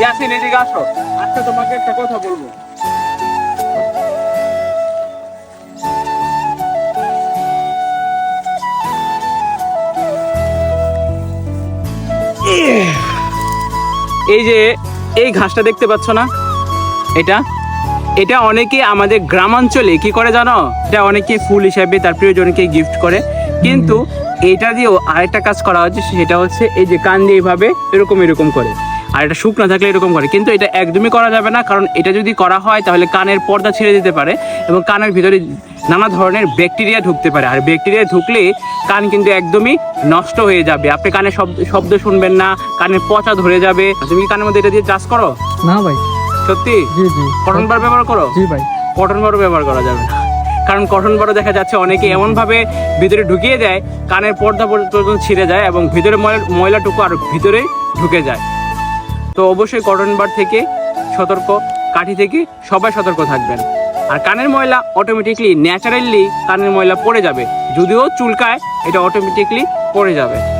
ইয়াসিন এদিকে আসো। আজকে তোমাকে একটা কথা বলব। এই যে এই ঘাসটা দেখতে পাচ্ছ না? এটা? এটা অনেকে আমাদের গ্রামাঞ্চলে কি করে জানো? এটা অনেকে ফুল হিসাবে তার প্রিয়জনকে গিফট করে। কিন্তু এটা দিয়েও আরেকটা কাজ করা হচ্ছে সেটা হচ্ছে এই যে কান দিয়ে এইভাবে এরকম এরকম করে। আর এটা শুকনা থাকলে এরকম করে। কিন্তু এটা একদমই করা যাবে না কারণ এটা যদি করা হয় তাহলে কানের পর্দা ছেড়ে দিতে পারে এবং কানের ভিতরে নানা ধরনের ব্যাকটেরিয়া ঢুকতে পারে। আর ব্যাকটেরিয়া ঢুকলে কান কিন্তু একদমই নষ্ট হয়ে যাবে। আপনি কানে শব্দ শব্দ শুনবেন না কানের পচা ধরে যাবে। তুমি কি কানের মধ্যে এটা দিয়ে চাষ করো? না ভাই। সত্যি? জি জি। কটন বার ব্যবহার করো? জি ভাই। কটন বারও ব্যবহার করা যাবে না। কারণ কটন বারও দেখা যাচ্ছে অনেকে এমনভাবে ভিতরে ঢুকিয়ে দেয় কানের পর্দা পর্যন্ত ছিঁড়ে যায় এবং ভিতরে ময়লা- ময়লাটুকু আর ভিতরে ঢুকে যায়। তো অবশ্যই কটন বার থেকে সতর্ক, কাঠি থেকে সবাই সতর্ক থাকবেন। আর কানের ময়লা অটোমেটিকলি ন্যাচারালি কানের ময়লা পড়ে যাবে। যদিও চুলকায়, এটা অটোমেটিকলি পড়ে যাবে।